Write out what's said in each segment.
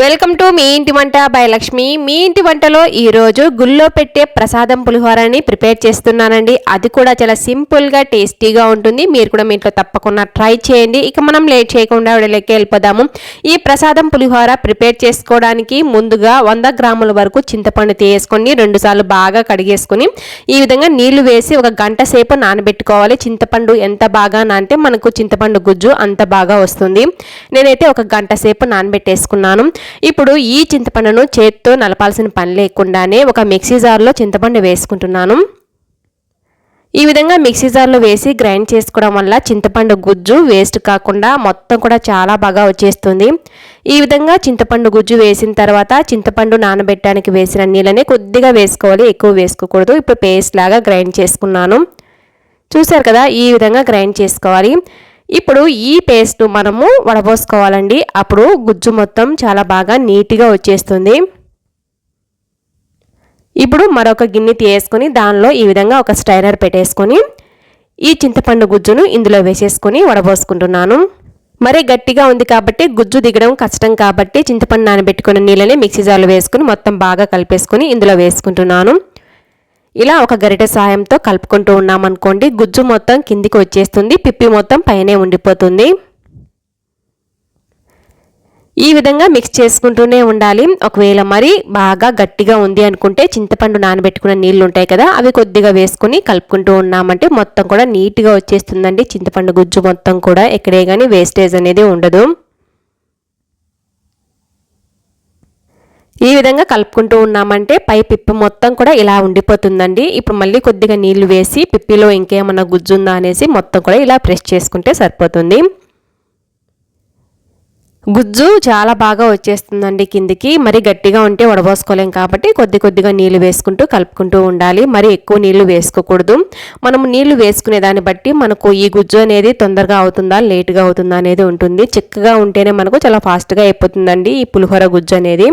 Welcome to me ఇంటి వంట by Lakshmi. మీ ఇంటి వంటలో ఈరోజు గుళ్ళో పెట్టే ప్రసాదం పులిహోరని ప్రిపేర్ చేస్తున్నానండి. అది కూడా చాలా సింపుల్గా టేస్టీగా ఉంటుంది. మీరు కూడా మీ ఇంట్లో తప్పకుండా ట్రై చేయండి. ఇక మనం లేట్ చేయకుండా వీడియోకి వెళ్ళిపోదాము. ఈ ప్రసాదం పులిహోర ప్రిపేర్ చేసుకోవడానికి ముందుగా వంద గ్రాముల వరకు చింతపండు తీసేసుకొని రెండుసార్లు బాగా కడిగేసుకొని ఈ విధంగా నీళ్ళు వేసి ఒక గంట సేపు నానబెట్టుకోవాలి. చింతపండు ఎంత బాగా నానితే మనకు చింతపండు గుజ్జు అంత బాగా వస్తుంది. నేనైతే ఒక గంట సేపు నానబెట్టేసుకున్నాను. ఇప్పుడు ఈ చింతపండును చేత్తో నలపాల్సిన పని లేకుండానే ఒక మిక్సీ జార్లో చింతపండు వేసుకుంటున్నాను. ఈ విధంగా మిక్సీ జార్లో వేసి గ్రైండ్ చేసుకోవడం వల్ల చింతపండు గుజ్జు వేస్ట్ కాకుండా మొత్తం కూడా చాలా బాగా వచ్చేస్తుంది. ఈ విధంగా చింతపండు గుజ్జు వేసిన తర్వాత చింతపండు నానబెట్టడానికి వేసిన నీళ్ళని కొద్దిగా వేసుకోవాలి ఎక్కువ వేసుకోకూడదు. ఇప్పుడు పేస్ట్ లాగా గ్రైండ్ చేసుకున్నాను. చూసారు కదా ఈ విధంగా గ్రైండ్ చేసుకోవాలి. ఇప్పుడు ఈ పేస్ట్ మనము వడబోసుకోవాలండి. అప్పుడు గుజ్జు మొత్తం చాలా బాగా నీట్గా వచ్చేస్తుంది. ఇప్పుడు మరొక గిన్నె తీసుకొని దానిలో ఈ విధంగా ఒక స్టైనర్ పెట్టేసుకొని ఈ చింతపండు గుజ్జును ఇందులో వేసేసుకొని వడబోసుకుంటున్నాను. మరీ గట్టిగా ఉంది కాబట్టి గుజ్జు దిగడం కష్టం కాబట్టి చింతపండు నానబెట్టుకున్న నీళ్ళని మిక్సీ జార్లో వేసుకుని మొత్తం బాగా కలిపేసుకొని ఇందులో వేసుకుంటున్నాను. ఇలా ఒక గరిటె సాయంతో కలుపుకుంటూ ఉన్నామనుకోండి గుజ్జు మొత్తం కిందికి వచ్చేస్తుంది పిప్పి మొత్తం పైనే ఉండిపోతుంది. ఈ విధంగా మిక్స్ చేసుకుంటూనే ఉండాలి. ఒకవేళ మరి బాగా గట్టిగా ఉంది అనుకుంటే చింతపండు నానబెట్టుకున్న నీళ్ళు ఉంటాయి కదా అవి కొద్దిగా వేసుకుని కలుపుకుంటూ ఉన్నామంటే మొత్తం కూడా నీట్గా వచ్చేస్తుందండి. చింతపండు గుజ్జు మొత్తం కూడా ఎక్కడే కానీ వేస్టేజ్ అనేది ఉండదు. ఈ విధంగా కలుపుకుంటూ ఉన్నామంటే పై పిప్పి మొత్తం కూడా ఇలా ఉండిపోతుందండి. ఇప్పుడు మళ్ళీ కొద్దిగా నీళ్ళు వేసి పిప్పిలో ఇంకేమన్నా గుజ్జుందా అనేసి మొత్తం కూడా ఇలా ప్రెస్ చేసుకుంటే సరిపోతుంది. గుజ్జు చాలా బాగా వచ్చేస్తుందండి కిందికి. మరి గట్టిగా ఉంటే వడబోసుకోలేం కాబట్టి కొద్ది కొద్దిగా నీళ్ళు వేసుకుంటూ కలుపుకుంటూ ఉండాలి. మరి ఎక్కువ నీళ్ళు వేసుకోకూడదు. మనం నీళ్ళు వేసుకునే దాన్ని బట్టి మనకు ఈ గుజ్జు అనేది తొందరగా అవుతుందా లేటుగా అవుతుందా అనేది ఉంటుంది. చిక్కగా ఉంటేనే మనకు చాలా ఫాస్ట్గా అయిపోతుందండి ఈ పులిహోర గుజ్జు అనేది.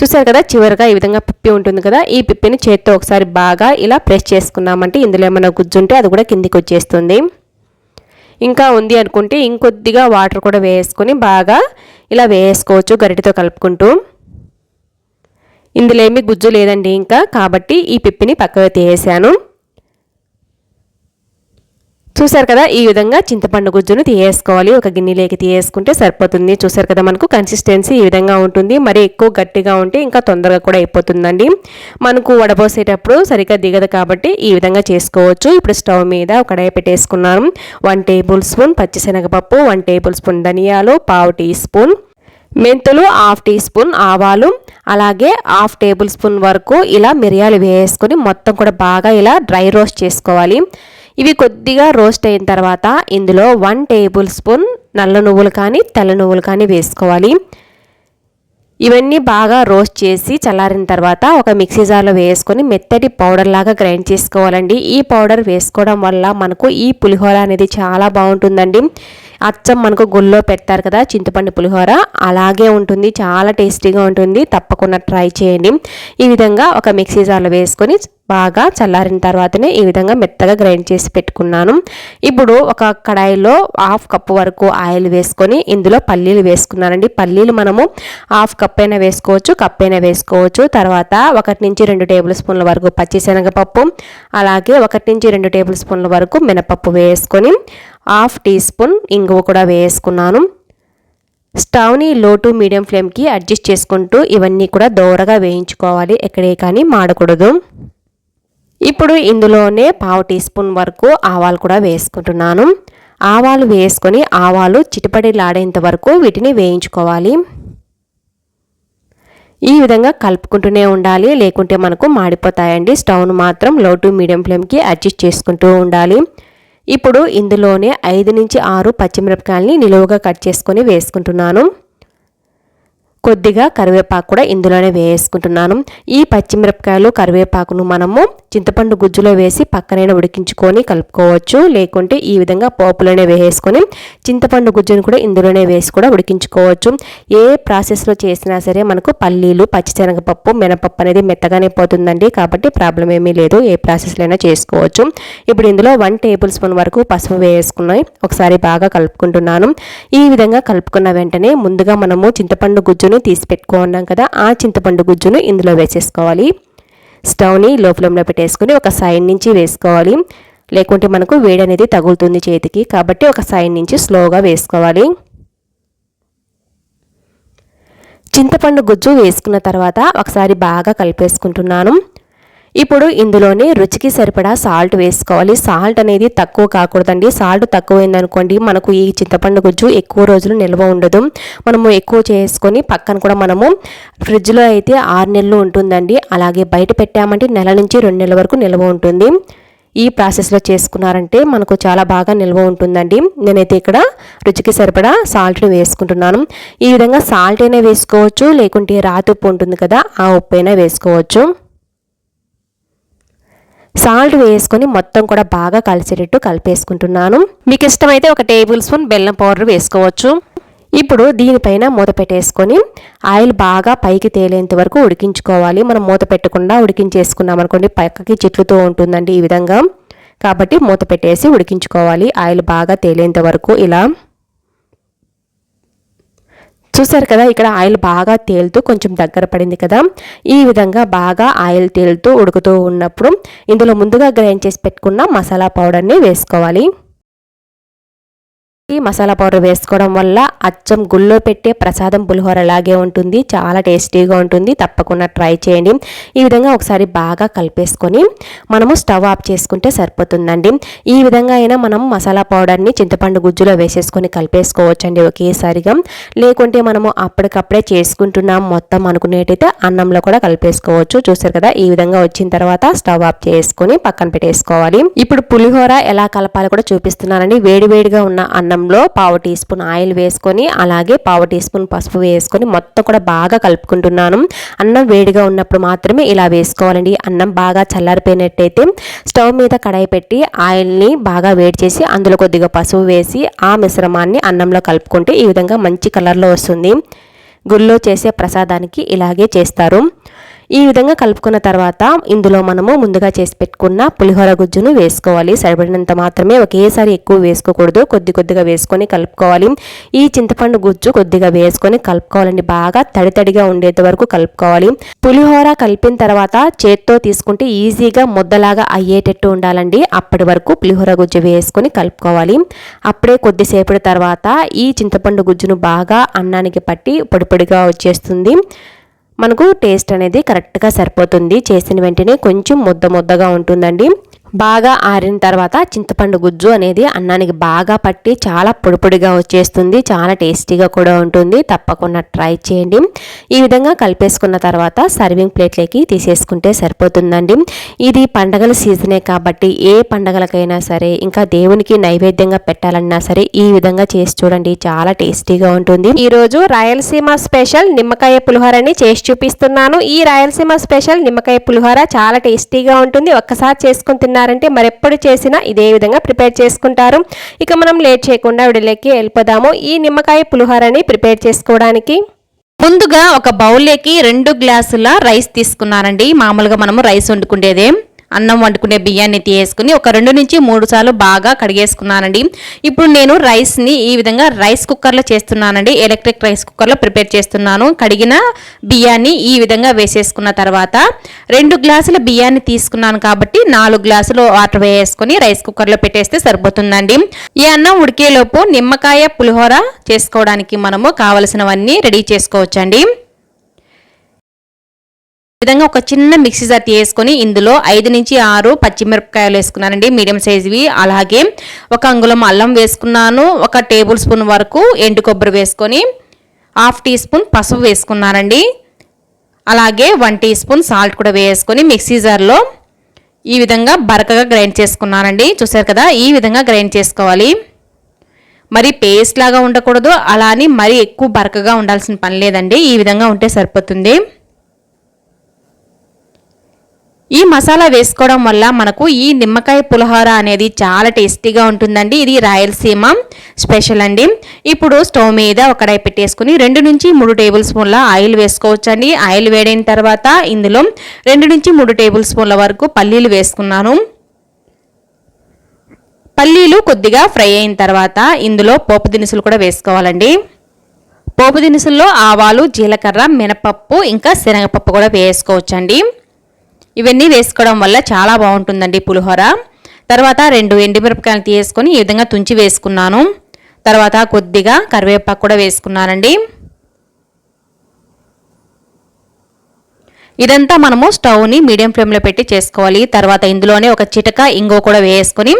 చూసారు కదా చివరిగా ఈ విధంగా పిప్పి ఉంటుంది కదా ఈ పిప్పిని చేత్తో ఒకసారి బాగా ఇలా ప్రెస్ చేసుకున్నామంటే ఇందులో ఏమైనా గుజ్జు ఉంటే అది కూడా కిందికి వచ్చేస్తుంది. ఇంకా ఉంది అనుకుంటే ఇంకొద్దిగా వాటర్ కూడా వేసుకొని బాగా ఇలా వేసుకోవచ్చు గరిటితో కలుపుకుంటూ. ఇందులో ఏమి గుజ్జు లేదండి ఇంకా కాబట్టి ఈ పిప్పిని పక్కకు తీసేసాను. చూసారు కదా ఈ విధంగా చింతపండు గుజ్జును తీయేసుకోవాలి. ఒక గిన్నెలోకి తీయేసుకుంటే సరిపోతుంది. చూసారు కదా మనకు కన్సిస్టెన్సీ ఈ విధంగా ఉంటుంది. మరి ఎక్కువ గట్టిగా ఉంటే ఇంకా తొందరగా కూడా అయిపోతుందండి. మనకు వడబోసేటప్పుడు సరిగ్గా దిగదు కాబట్టి ఈ విధంగా చేసుకోవచ్చు. ఇప్పుడు స్టవ్ మీద ఒక కడాయి పెట్టేసుకున్నాను. వన్ టేబుల్ స్పూన్ పచ్చిశనగపప్పు వన్ టేబుల్ స్పూన్ ధనియాలు పావు టీ స్పూన్ మెంతులు హాఫ్ టీ స్పూన్ ఆవాలు. అలాగే హాఫ్ టేబుల్ స్పూన్ వరకు ఇలా మిరియాలు వేసుకొని మొత్తం కూడా బాగా ఇలా డ్రై రోస్ట్ చేసుకోవాలి. ఇవి కొద్దిగా రోస్ట్ అయిన తర్వాత ఇందులో వన్ టేబుల్ స్పూన్ నల్ల నువ్వులు కానీ తెల్ల నువ్వులు కానీ వేసుకోవాలి. ఇవన్నీ బాగా రోస్ట్ చేసి చల్లారిన తర్వాత ఒక మిక్సీ జార్లో వేసుకొని మెత్తటి పౌడర్ లాగా గ్రైండ్ చేసుకోవాలండి. ఈ పౌడర్ వేసుకోవడం వల్ల మనకు ఈ పులిహోర అనేది చాలా బాగుంటుందండి. అచ్చం మనకు గుళ్ళో పెడతారు కదా చింతపండు పులిహోర. అలాగే ఉంటుంది చాలా టేస్టీగా ఉంటుంది. తప్పకుండా ట్రై చేయండి. ఈ విధంగా ఒక మిక్సీ జార్లో వేసుకొని బాగా చల్లారిన తర్వాతనే ఈ విధంగా మెత్తగా గ్రైండ్ చేసి పెట్టుకున్నాను. ఇప్పుడు ఒక కడాయిలో హాఫ్ కప్పు వరకు ఆయిల్ వేసుకొని ఇందులో పల్లీలు వేసుకున్నానండి. పల్లీలు మనము హాఫ్ కప్ అయినా వేసుకోవచ్చు కప్ అయినా వేసుకోవచ్చు. తర్వాత ఒకటి నుంచి రెండు టేబుల్ స్పూన్ల వరకు పచ్చిశనగపప్పు అలాగే ఒకటి నుంచి రెండు టేబుల్ స్పూన్ల వరకు మినపప్పు వేసుకొని హాఫ్ టీ స్పూన్ ఇంగువ కూడా వేసుకున్నాను. స్టవ్ని లో టు మీడియం ఫ్లేమ్కి అడ్జస్ట్ చేసుకుంటూ ఇవన్నీ కూడా దోరగా వేయించుకోవాలి. ఎక్కడే కానీ మాడకూడదు. ఇప్పుడు ఇందులోనే పావు టీ స్పూన్ వరకు ఆవాలు కూడా వేసుకుంటున్నాను. ఆవాలు వేసుకొని ఆవాలు చిటిపడిలాడేంత వరకు వీటిని వేయించుకోవాలి. ఈ విధంగా కలుపుకుంటూనే ఉండాలి. లేకుంటే మనకు మాడిపోతాయండి. స్టవ్ను మాత్రం లో టు మీడియం ఫ్లేమ్కి అడ్జస్ట్ చేసుకుంటూ ఉండాలి. ఇప్పుడు ఇందులోనే ఐదు నుంచి ఆరు పచ్చిమిరపకాయలని నిలువుగా కట్ చేసుకొని వేసుకుంటున్నాను. కొద్దిగా కరివేపాకు కూడా ఇందులోనే వేసుకుంటున్నాను ఈ పచ్చిమిరపకాయలు కరివేపాకును మనము చింతపండు గుజ్జులో వేసి పక్కనైనా ఉడికించుకొని కలుపుకోవచ్చు. లేకుంటే ఈ విధంగా పోపులోనే వేసుకొని చింతపండు గుజ్జును కూడా ఇందులోనే వేసి కూడా ఉడికించుకోవచ్చు. ఏ ప్రాసెస్లో చేసినా సరే మనకు పల్లీలు పచ్చిశనగపప్పు మినపప్పు అనేది మెత్తగానే పోతుందండి. కాబట్టి ప్రాబ్లం ఏమీ లేదు. ఏ ప్రాసెస్లో అయినా చేసుకోవచ్చు. ఇప్పుడు ఇందులో వన్ టేబుల్ స్పూన్ వరకు పసుపు వేసుకున్నాయి. ఒకసారి బాగా కలుపుకుంటున్నాను. ఈ విధంగా కలుపుకున్న వెంటనే ముందుగా మనము చింతపండు గుజ్జు గుజ్జును తీసి పెట్టుకున్నాం కదా ఆ చింతపండు గుజ్జును ఇందులో వేసేసుకోవాలి. స్టవ్ని లో ఫ్లేమ్లో పెట్టేసుకుని ఒక సైడ్ నుంచి వేసుకోవాలి. లేకుంటే మనకు వేడి అనేది తగులుతుంది చేతికి కాబట్టి ఒక సైడ్ నుంచి స్లోగా వేసుకోవాలి. చింతపండు గుజ్జు వేసుకున్న తర్వాత ఒకసారి బాగా కలిపేసుకుంటున్నాను. ఇప్పుడు ఇందులోనే రుచికి సరిపడా సాల్ట్ వేసుకోవాలి. సాల్ట్ అనేది తక్కువ కాకూడదండి. సాల్ట్ తక్కువైందనుకోండి మనకు ఈ చింతపండు గుజ్జు ఎక్కువ రోజులు నిల్వ ఉండదు. మనము ఎక్కువ చేసుకొని పక్కన కూడా మనము ఫ్రిడ్జ్లో అయితే ఆరు నెలలు ఉంటుందండి. అలాగే బయట పెట్టామంటే నెల నుంచి రెండు నెలల వరకు నిల్వ ఉంటుంది. ఈ ప్రాసెస్లో చేసుకున్నారంటే మనకు చాలా బాగా నిల్వ ఉంటుందండి. నేనైతే ఇక్కడ రుచికి సరిపడా సాల్ట్ని వేసుకుంటున్నాను. ఈ విధంగా సాల్ట్ అయినా వేసుకోవచ్చు లేకుంటే రాతి ఉప్పు ఉంటుంది కదా ఆ ఉప్పు అయినా వేసుకోవచ్చు. సాల్ట్ వేసుకొని మొత్తం కూడా బాగా కలిసేటట్టు కలిపేసుకుంటున్నాను. మీకు ఇష్టమైతే ఒక టేబుల్ స్పూన్ బెల్లం పౌడర్ వేసుకోవచ్చు. ఇప్పుడు దీనిపైన మూత పెట్టేసుకొని ఆయిల్ బాగా పైకి తేలేంత వరకు ఉడికించుకోవాలి. మనం మూత పెట్టకుండా ఉడికించేసుకున్నాం అనుకోండి పక్కకి చిట్లుతూ ఉంటుందండి ఈ విధంగా. కాబట్టి మూత పెట్టేసి ఉడికించుకోవాలి. ఆయిల్ బాగా తేలేంత వరకు ఇలా చూసారు కదా ఇక్కడ ఆయిల్ బాగా తేలుతూ కొంచెం దగ్గర పడింది కదా. ఈ విధంగా బాగా ఆయిల్ తేలుతూ ఉడుకుతూ ఉన్నప్పుడు ఇందులో ముందుగా గ్రైండ్ చేసి పెట్టుకున్న మసాలా పౌడర్ని వేసుకోవాలి. ఈ మసాలా పౌడర్ వేసుకోవడం వల్ల అచ్చం గుళ్ళో పెట్టే ప్రసాదం పులిహోర లాగే ఉంటుంది. చాలా టేస్టీగా ఉంటుంది. తప్పకుండా ట్రై చేయండి. ఈ విధంగా ఒకసారి బాగా కలిపేసుకొని మనము స్టవ్ ఆఫ్ చేసుకుంటే సరిపోతుందండి. ఈ విధంగా అయినా మనం మసాలా పౌడర్ని చింతపండు గుజ్జులో వేసేసుకొని కలిపేసుకోవచ్చండి ఒకేసారిగా. లేకుంటే మనము అప్పటికప్పుడే చేసుకుంటున్నాం మొత్తం అనుకునేటైతే అన్నంలో కూడా కలిపేసుకోవచ్చు. చూసారు కదా ఈ విధంగా వచ్చిన తర్వాత స్టవ్ ఆఫ్ చేసుకొని పక్కన పెట్టేసుకోవాలి. ఇప్పుడు పులిహోర ఎలా కలపాలో కూడా చూపిస్తున్నానండి. వేడివేడిగా ఉన్న అన్నం అన్నంలో పావు టీ స్పూన్ ఆయిల్ వేసుకొని అలాగే పావు టీ స్పూన్ పసుపు వేసుకొని మొత్తం కూడా బాగా కలుపుకుంటున్నాను. అన్నం వేడిగా ఉన్నప్పుడు మాత్రమే ఇలా వేసుకోవాలండి. అన్నం బాగా చల్లారిపోయినట్టయితే స్టవ్ మీద కడాయి పెట్టి ఆయిల్ని బాగా వేడి చేసి అందులో కొద్దిగా పసుపు వేసి ఆ మిశ్రమాన్ని అన్నంలో కలుపుకుంటే ఈ విధంగా మంచి కలర్లో వస్తుంది. గుళ్ళో చేసే ప్రసాదానికి ఇలాగే చేస్తారు. ఈ విధంగా కలుపుకున్న తర్వాత ఇందులో మనము ముందుగా చేసి పెట్టుకున్న పులిహోర గుజ్జును వేసుకోవాలి. సరిపడినంత మాత్రమే ఒకేసారి ఎక్కువ వేసుకోకూడదు. కొద్ది కొద్దిగా వేసుకొని కలుపుకోవాలి. ఈ చింతపండు గుజ్జు కొద్దిగా వేసుకొని కలుపుకోవాలండి. బాగా తడి తడిగా ఉండేంత వరకు కలుపుకోవాలి. పులిహోర కలిపిన తర్వాత చేత్తో తీసుకుంటే ఈజీగా ముద్దలాగా అయ్యేటట్టు ఉండాలండి. అప్పటి వరకు పులిహోర గుజ్జు వేసుకొని కలుపుకోవాలి. అప్పుడే కొద్దిసేపటి తర్వాత ఈ చింతపండు గుజ్జును బాగా అన్నానికి పట్టి పొడిపొడిగా వచ్చేస్తుంది. మనకు టేస్ట్ అనేది కరెక్ట్గా సరిపోతుంది. చేసిన వెంటనే కొంచెం ముద్ద ముద్దగా ఉంటుందండి. బాగా ఆరిన తర్వాత చింతపండు గుజ్జు అనేది అన్నానికి బాగా పట్టి చాలా పొడిపొడిగా వచ్చేస్తుంది చాలా టేస్టీగా కూడా ఉంటుంది. తప్పకుండా ట్రై చేయండి. ఈ విధంగా కలిపేసుకున్న తర్వాత సర్వింగ్ ప్లేట్లోకి తీసేసుకుంటే సరిపోతుందండి. ఇది పండగల సీజనే కాబట్టి ఏ పండగలకైనా సరే ఇంకా దేవునికి నైవేద్యంగా పెట్టాలన్నా సరే ఈ విధంగా చేసి చూడండి. చాలా టేస్టీగా ఉంటుంది. ఈరోజు రాయలసీమ స్పెషల్ నిమ్మకాయ పులిహోరని చేసి చూపిస్తున్నాను. ఈ రాయలసీమ స్పెషల్ నిమ్మకాయ పులిహోర చాలా టేస్టీగా ఉంటుంది. ఒక్కసారి చేసుకుని తిన్నారంటే మరెప్పుడు చేసినా ఇదే విధంగా ప్రిపేర్ చేసుకుంటారు. ఇక మనం లేట్ చేయకుండా విడలేకి వెళ్ళిపోదాము. ఈ నిమ్మకాయ పులిహోరని ప్రిపేర్ చేసుకోవడానికి ముందుగా ఒక బౌల్లోకి రెండు గ్లాసుల రైస్ తీసుకున్నానండి. మామూలుగా మనము రైస్ వండుకుండేదేం. అన్నం వండుకునే బియ్యాన్ని తీసేసుకుని ఒక రెండు నుంచి మూడు సార్లు బాగా కడిగేసుకున్నానండి. ఇప్పుడు నేను రైస్ని ఈ విధంగా రైస్ కుక్కర్లో చేస్తున్నానండి. ఎలక్ట్రిక్ రైస్ కుక్కర్లో ప్రిపేర్ చేస్తున్నాను. కడిగిన బియ్యాన్ని ఈ విధంగా వేసేసుకున్న తర్వాత రెండు గ్లాసుల బియ్యాన్ని తీసుకున్నాను కాబట్టి నాలుగు గ్లాసులు వాటర్ వేసుకొని రైస్ కుక్కర్లో పెట్టేస్తే సరిపోతుందండి. ఈ అన్నం ఉడికేలోపు నిమ్మకాయ పులిహోర చేసుకోవడానికి మనము కావలసినవన్నీ రెడీ చేసుకోవచ్చండి. విధంగా ఒక చిన్న మిక్సీ జార్ వేసుకొని ఇందులో ఐదు నుంచి ఆరు పచ్చిమిరపకాయలు వేసుకున్నానండి. మీడియం సైజువి అలాగే ఒక అంగుళం అల్లం వేసుకున్నాను. ఒక టేబుల్ స్పూన్ వరకు ఎండు కొబ్బరి వేసుకొని హాఫ్ టీ స్పూన్ పసుపు వేసుకున్నానండి. అలాగే వన్ టీ స్పూన్ సాల్ట్ కూడా వేసుకొని మిక్సీ జార్లో ఈ విధంగా బరకగా గ్రైండ్ చేసుకున్నానండి. చూసారు కదా ఈ విధంగా గ్రైండ్ చేసుకోవాలి. మరి పేస్ట్ లాగా ఉండకూడదు. అలా అని మరీ ఎక్కువ బరకగా ఉండాల్సిన పని లేదండి. ఈ విధంగా ఉంటే సరిపోతుంది. ఈ మసాలా వేసుకోవడం వల్ల మనకు ఈ నిమ్మకాయ పులిహోర అనేది చాలా టేస్టీగా ఉంటుందండి. ఇది రాయలసీమ స్పెషల్ అండి. ఇప్పుడు స్టవ్ మీద ఒక పెట్టేసుకుని రెండు నుంచి మూడు టేబుల్ స్పూన్ల ఆయిల్ వేసుకోవచ్చండి. ఆయిల్ వేడైన తర్వాత ఇందులో రెండు నుంచి మూడు టేబుల్ స్పూన్ల వరకు పల్లీలు వేసుకున్నాను. పల్లీలు కొద్దిగా ఫ్రై అయిన తర్వాత ఇందులో పోపు దినుసులు కూడా వేసుకోవాలండి. పోపు దినుసుల్లో ఆవాలు జీలకర్ర మినపప్పు ఇంకా శనగపప్పు కూడా వేసుకోవచ్చండి. ఇవన్నీ వేసుకోవడం వల్ల చాలా బాగుంటుందండి పులిహోర. తర్వాత రెండు ఎండుమిరపకాయలు తీసుకొని ఈ విధంగా తుంచి వేసుకున్నాను. తర్వాత కొద్దిగా కరివేపాకు కూడా వేసుకున్నానండి. ఇదంతా మనము స్టవ్ని మీడియం ఫ్లేమ్లో పెట్టి చేసుకోవాలి. తర్వాత ఇందులోనే ఒక చిటక ఇంగో కూడా వేసుకొని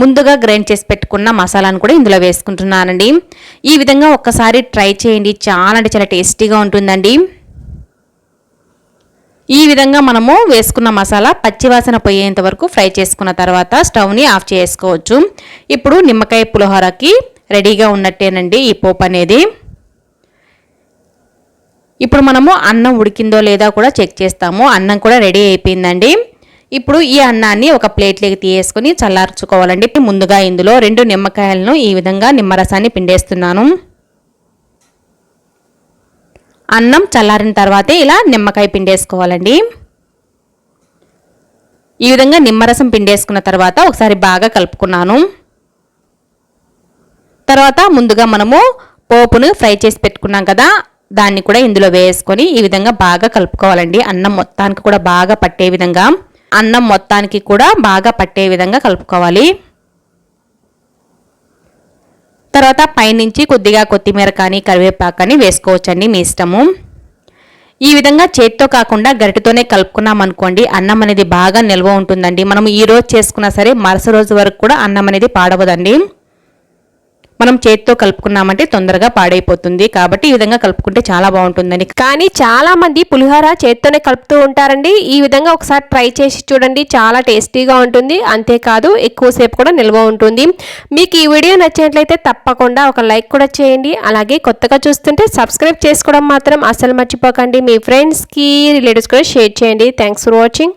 ముందుగా గ్రైండ్ చేసి పెట్టుకున్న మసాలాను కూడా ఇందులో వేసుకుంటున్నానండి. ఈ విధంగా ఒక్కసారి ట్రై చేయండి. చాలా అంటే చాలా టేస్టీగా ఉంటుందండి. ఈ విధంగా మనము వేసుకున్న మసాలా పచ్చివాసన పోయేంత వరకు ఫ్రై చేసుకున్న తర్వాత స్టవ్ని ఆఫ్ చేసుకోవచ్చు. ఇప్పుడు నిమ్మకాయ పులిహోరకి రెడీగా ఉన్నట్టేనండి ఈ పోపు అనేది. ఇప్పుడు మనము అన్నం ఉడికిందో లేదా కూడా చెక్ చేస్తాము. అన్నం కూడా రెడీ అయిపోయిందండి. ఇప్పుడు ఈ అన్నాన్ని ఒక ప్లేట్లోకి తీసేసుకొని చల్లార్చుకోవాలండి. ముందుగా ఇందులో రెండు నిమ్మకాయలను ఈ విధంగా నిమ్మరసాన్ని పిండేస్తున్నాను. అన్నం చల్లారిన తర్వాతే ఇలా నిమ్మకాయ పిండేసుకోవాలండి. ఈ విధంగా నిమ్మరసం పిండేసుకున్న తర్వాత ఒకసారి బాగా కలుపుకున్నాను. తర్వాత ముందుగా మనము పోపును ఫ్రై చేసి పెట్టుకున్నాం కదా దాన్ని కూడా ఇందులో వేసుకొని ఈ విధంగా బాగా కలుపుకోవాలండి. అన్నం మొత్తానికి కూడా బాగా పట్టే విధంగా అన్నం మొత్తానికి కూడా బాగా పట్టే విధంగా కలుపుకోవాలి. తర్వాత పైనుంచి కొద్దిగా కొత్తిమీర కానీ కరివేపాకు కానీ వేసుకోవచ్చండి మీ ఇష్టము. ఈ విధంగా చేతితో కాకుండా గరిటతోనే కలుపుకున్నాం అనుకోండి అన్నం అనేది బాగా నిల్వ ఉంటుందండి. మనం ఈ రోజు చేసుకున్నా సరే మరుసటి రోజు వరకు కూడా అన్నం అనేది పాడవదండి. మనం చేతితో కలుపుకున్నామంటే తొందరగా పాడైపోతుంది. కాబట్టి ఈ విధంగా కలుపుకుంటే చాలా బాగుంటుందని. కానీ చాలా మంది పులిహోర చేత్తోనే కలుపుతూ ఉంటారండి. ఈ విధంగా ఒకసారి ట్రై చేసి చూడండి. చాలా టేస్టీగా ఉంటుంది. అంతేకాదు ఎక్కువసేపు కూడా నిల్వ ఉంటుంది. మీకు ఈ వీడియో నచ్చినట్లయితే తప్పకుండా ఒక లైక్ కూడా చేయండి. అలాగే కొత్తగా చూస్తుంటే సబ్స్క్రైబ్ చేసుకోవడం మాత్రం అసలు మర్చిపోకండి. మీ ఫ్రెండ్స్కి రిలేటివ్స్ కూడా షేర్ చేయండి. Thanks for watching.